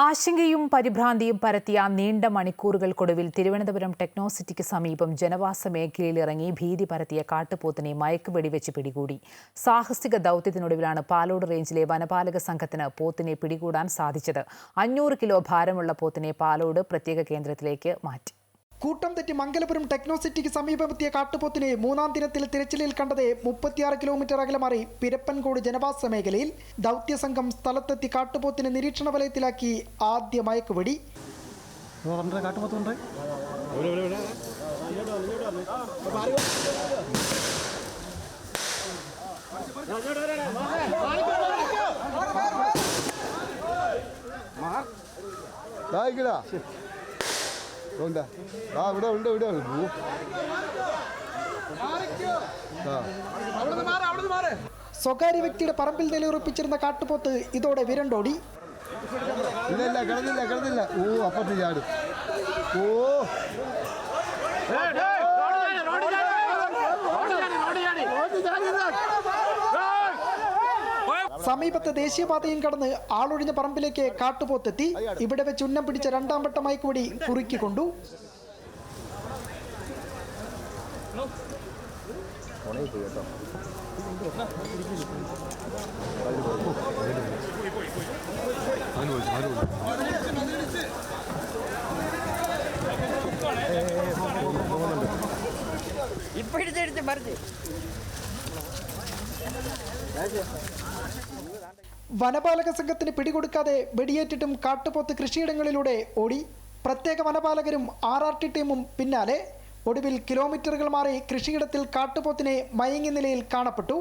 ആശങ്കയും പരിഭ്രാന്തിയും പരത്തിയ നീണ്ട മണിക്കൂറുകൾക്കൊടുവിൽ തിരുവനന്തപുരം ടെക്നോസിറ്റിക്ക് സമീപം ജനവാസ മേഖലയിലിറങ്ങി ഭീതി പരത്തിയ കാട്ടുപോത്തിനെ മയക്കുവെടിവെച്ച് പിടികൂടി. സാഹസിക ദൗത്യത്തിനൊടുവിലാണ് പാലോട് റേഞ്ചിലെ വനപാലക സംഘത്തിന് പോത്തിനെ പിടികൂടാൻ സാധിച്ചത്. അഞ്ഞൂറ് കിലോ ഭാരമുള്ള പോത്തിനെ പാലോട് പ്രത്യേക കേന്ദ്രത്തിലേക്ക് മാറ്റി. കൂട്ടം തെറ്റി മംഗലപുരം ടെക്നോസിറ്റിക്ക് സമീപമെത്തിയ കാട്ടുപോത്തിനെ മൂന്നാം ദിനത്തിൽ തിരച്ചിലിൽ കണ്ടത് മുപ്പത്തിയാറ് കിലോമീറ്റർ അകലെ മാറി പിരപ്പൻകോട് ജനവാസ മേഖലയിൽ ദൗത്യസംഘം സ്ഥലത്തെത്തി കാട്ടുപോത്തിനെ നിരീക്ഷണ വലയത്തിലാക്കി ആദ്യ മയക്കുവെടി. കൊണ്ടേ കാട്ടുപോത്ത് കൊണ്ടേ ദായിക്കടാ ഉണ്ട് ആ ഇവിടെ ഉണ്ട് ഇവിടെ സ്വകാര്യ വ്യക്തിയുടെ പറമ്പിൽ നിലയുറപ്പിച്ചിരുന്ന കാട്ടുപോത്ത് ഇതോടെ വിരണ്ടോടി. ഇല്ല ഇല്ല കിടന്നില്ല കിടന്നില്ല. ഓ അപ്പുറത്ത് ചാടും. ഓ സമീപത്തെ ദേശീയപാതയും കടന്ന് ആളൊഴിഞ്ഞ പറമ്പിലേക്ക് കാട്ടുപോത്തെത്തി. ഇവിടെ വെച്ച് ഉന്നം പിടിച്ച രണ്ടാം വട്ട കൂടി കുറുക്കിക്കൊണ്ടു ഇപ്പൊ എടുത്ത് പറിച്ച് വനപാലക സംഘത്തിന് പിടികൊടുക്കാതെ വെടിയേറ്റിട്ടും കാട്ടുപോത്ത് കൃഷിയിടങ്ങളിലൂടെ ഓടി. പ്രത്യേക വനപാലകരും ആർ ആർ ടി ടീമും പിന്നാലെ. ഒടുവിൽ കിലോമീറ്ററുകൾ മാറി കൃഷിയിടത്തിൽ കാട്ടുപോത്തിനെ മയങ്ങി നിലയിൽ കാണപ്പെട്ടു.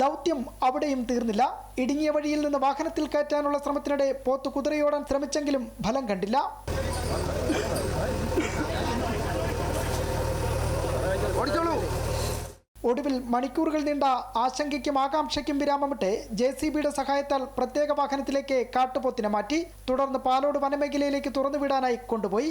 ദൗത്യം അവിടെയും തീർന്നില്ല. ഇടുങ്ങിയ വഴിയിൽ നിന്ന് വാഹനത്തിൽ കയറ്റാനുള്ള ശ്രമത്തിനിടെ പോത്ത് കുതിരയോടാൻ ശ്രമിച്ചെങ്കിലും ഫലം കണ്ടില്ല. ഒടുവിൽ മണിക്കൂറുകൾ നീണ്ട ആശങ്കയ്ക്കും ആകാംക്ഷയ്ക്കും വിരാമമിട്ട് ജെ സി ബിയുടെ സഹായത്താൽ പ്രത്യേക വാഹനത്തിലേക്ക് കാട്ടുപോത്തിനെ മാറ്റി തുടർന്ന് പാലോട് വനമേഖലയിലേക്ക് തുറന്നുവിടാനായി കൊണ്ടുപോയി.